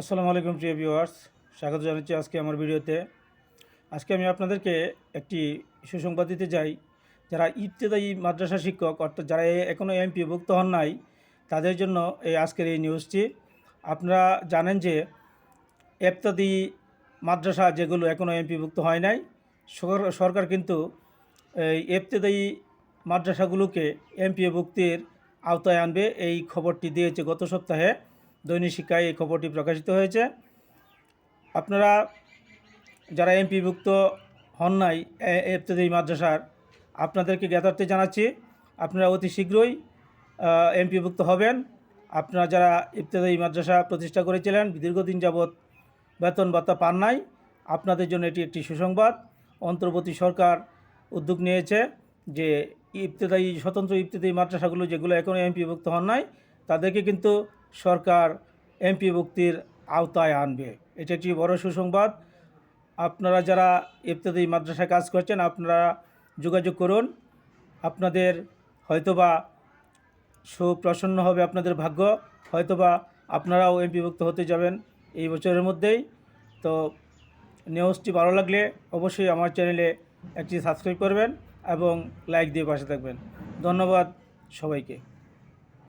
আসসালামু আলাইকুম, প্রিয় ভিউয়ার্স। স্বাগত জানাচ্ছি আজকে আমার ভিডিওতে। আজকে আমি আপনাদেরকে একটি সুসংবাদ দিতে চাই। যারা ইবতেদায়ী মাদ্রাসা শিক্ষক, অর্থাৎ যারা এখনও এমপিভুক্ত হন নাই, তাদের জন্য এই আজকের এই নিউজটি আপনারা জানেন যে এফতাদি মাদ্রাসা যেগুলো এখনও এমপিভুক্ত হয় নাই সরকার কিন্তু এই এফতেদায়ী মাদ্রাসাগুলোকে এমপিভুক্তির আওতায় আনবে। এই খবরটি দিয়েছে গত সপ্তাহে। দৈনিক শিক্ষায় এই খবরটি প্রকাশিত হয়েছে। আপনারা যারা এমপিভুক্ত হন নাই এফতেদায়ী মাদ্রাসার, আপনাদেরকে জ্ঞাতার্থে জানাচ্ছি, আপনারা অতি শীঘ্রই এমপিভুক্ত হবেন। আপনারা যারা ইবতেদায়ী মাদ্রাসা প্রতিষ্ঠা করেছিলেন, দীর্ঘদিন যাবৎ বেতন ভাতা পান নাই, আপনাদের জন্য এটি একটি সুসংবাদ। অন্তর্বর্তী সরকার উদ্যোগ নিয়েছে যে ইবতেদায়ী স্বতন্ত্র ইবতেদায়ী মাদ্রাসাগুলো যেগুলো এখনও এমপিভুক্ত হন নাই, তাদেরকে কিন্তু সরকার এমপিভুক্তির আওতায় আনবে। এটা একটি বড় সুসংবাদ। আপনারা যারা ইবতেদায়ী মাদ্রাসায় কাজ করছেন, আপনারা যোগাযোগ করুন। আপনাদের হয়তোবা সুপ্রসন্ন হবে আপনাদের ভাগ্য। হয়তোবা আপনারাও এমপিভুক্ত হতে যাবেন এই বছরের মধ্যেই। তো নিউজটি ভালো লাগলে অবশ্যই আমার চ্যানেলে একটি সাবস্ক্রাইব করবেন এবং লাইক দিয়ে পাশে থাকবেন। ধন্যবাদ সবাইকে।